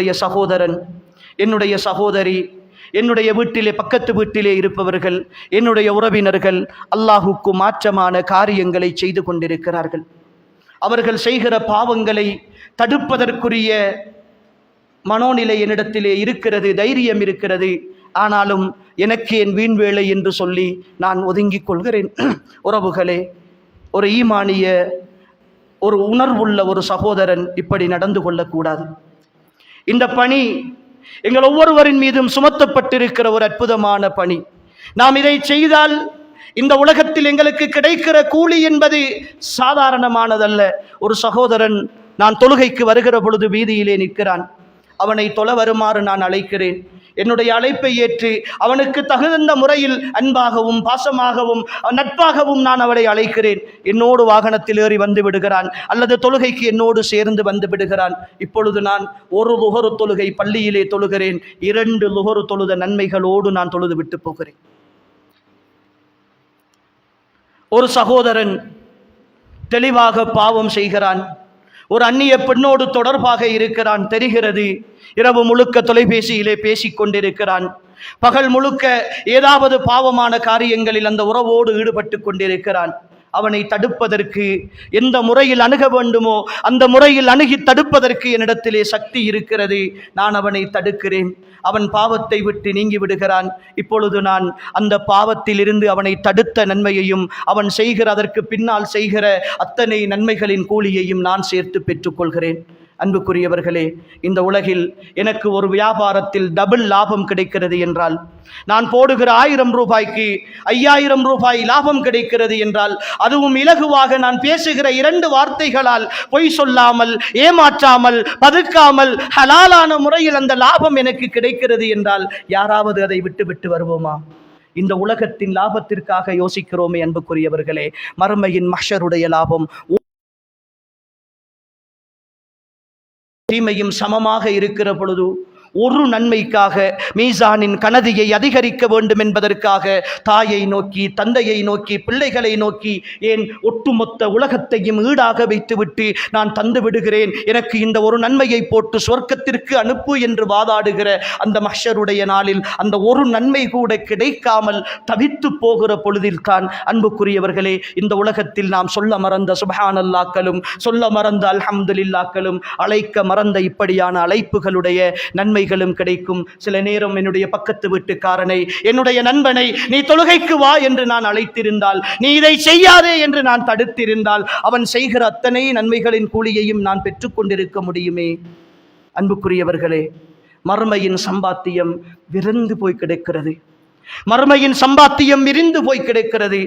என்னுடைய சகோதரன் என்னுடைய சகோதரி என்னுடைய வீட்டிலே பக்கத்து வீட்டிலே இருப்பவர்கள் என்னுடைய உறவினர்கள் அல்லாஹுக்கு மாற்றமான காரியங்களை செய்து கொண்டிருக்கிறார்கள். அவர்கள் செய்கிற பாவங்களை தடுப்பதற்குரிய மனோநிலை என்னிடத்திலே இருக்கிறது தைரியம் இருக்கிறது. ஆனாலும் எனக்கு என் வீண் வேலை என்று சொல்லி நான் ஒதுங்கிக் கொள்கிறேன். உறவுகளே ஒரு ஈமானிய ஒரு உணர்வுள்ள ஒரு சகோதரன் இப்படி நடந்து கொள்ளக்கூடாது. இந்த பணி எங்கள் ஒவ்வொருவரின் மீதும் சுமத்தப்பட்டிருக்கிற ஒரு அற்புதமான பணி. நாம் இதை செய்தால் இந்த உலகத்தில் எங்களுக்கு கிடைக்கிற கூலி என்பது சாதாரணமானதல்ல. ஒரு சகோதரன் நான் தொழுகைக்கு வருகிற பொழுது வீதியிலே நிற்கிறான். அவனை தொலை வருமாறு நான் அழைக்கிறேன். என்னுடைய அழைப்பை ஏற்று அவனுக்கு தகுந்த முறையில் அன்பாகவும் பாசமாகவும் நட்பாகவும் நான் அவளை அழைக்கிறேன். என்னோடு வாகனத்தில் ஏறி வந்து விடுகிறான். அல்லது தொழுகைக்கு என்னோடு சேர்ந்து வந்து விடுகிறான். இப்பொழுது நான் ஒரு லுகரு தொழுகை பள்ளியிலே தொழுகிறேன். இரண்டு லுகரு தொழுத நன்மைகளோடு நான் தொழுது விட்டு போகிறேன். ஒரு சகோதரன் தெளிவாக பாவம் செய்கிறான். ஒரு அந்நிய பெண்ணோடு தொடர்பாக இருக்கிறான் தெரிகிறது. இரவு முழுக்க தொலைபேசியிலே பேசிக் கொண்டிருக்கிறான். பகல் முழுக்க ஏதாவது பாவமான காரியங்களில் அந்த உறவோடு ஈடுபட்டு கொண்டிருக்கிறான். அவனை தடுப்பதற்கு எந்த முறையில் அணுக வேண்டுமோ அந்த முறையில் அணுகி தடுப்பதற்கு என்னிடத்திலே சக்தி இருக்கிறது. நான் அவனை தடுக்கிறேன். அவன் பாவத்தை விட்டு நீங்கி விடுகிறான். இப்பொழுது நான் அந்த பாவத்திலிருந்து அவனை தடுத்த நன்மையையும் அவன் செய்கிற அதற்கு பின்னால் செய்கிற அத்தனை நன்மைகளின் கூலியையும் நான் சேர்த்து பெற்றுக்கொள்கிறேன். அன்புக்குரியவர்களே இந்த உலகில் எனக்கு ஒரு வியாபாரத்தில் டபுள் லாபம் கிடைக்கிறது என்றால் நான் போடுகிற ஆயிரம் ரூபாய்க்கு ஐயாயிரம் ரூபாய் லாபம் கிடைக்கிறது என்றால் அதுவும் இலகுவாக நான் பேசுகிற இரண்டு வார்த்தைகளால் பொய் சொல்லாமல் ஏமாற்றாமல் பதுக்காமல் ஹலாலான முறையில் அந்த லாபம் எனக்கு கிடைக்கிறது என்றால் யாராவது அதை விட்டுவிட்டு வருவோமா? இந்த உலகத்தின் லாபத்திற்காக யோசிக்கிறோமே அன்புக்குரியவர்களே மறுமையின் மஷருடைய லாபம் தீமையும் சமமாக இருக்கிற பொழுது ஒரு நன்மைக்காக மீசானின் கனதியை அதிகரிக்க வேண்டும் என்பதற்காக தாயை நோக்கி தந்தையை நோக்கி பிள்ளைகளை நோக்கி ஏன் ஒட்டுமொத்த உலகத்தையும் ஈடாக வைத்துவிட்டு நான் தந்து விடுகிறேன்? எனக்கு இந்த ஒரு நன்மையை போட்டு சொர்க்கத்திற்கு அனுப்பு என்று வாதாடுகிற அந்த மஷருடைய நாளில் அந்த ஒரு நன்மை கூட கிடைக்காமல் தவித்து போகிற பொழுதில்தான் அன்புக்குரியவர்களே இந்த உலகத்தில் நாம் சொல்ல மறந்த சுபஹானல்லாக்களும் சொல்ல மறந்த அல்ஹம்துலில்லாக்களும் அழைக்க மறந்த இப்படியான அழைப்புகளுடைய நன்மை நன்மைகளும் கிடைக்கும். சில நேரம் என்னுடைய பக்கத்து வீட்டுக்காரனை என்னுடைய நண்பனை நீ தொழுகைக்கு வா என்று நான் அழைத்திருந்தால் நீ இதை செய்யாதே என்று நான் தடுத்திருந்தால் அவன் செய்கிற அத்தனை நன்மைகளின் கூலியையும் நான் பெற்றுக்கொண்டிருக்க முடியுமே? அன்புக்குரியவர்களே மர்மையின் சம்பாத்தியம் விருந்து போய் கிடைக்கிறது. மர்மையின் சம்பாத்தியம் விரிந்து போய் கிடைக்கிறது.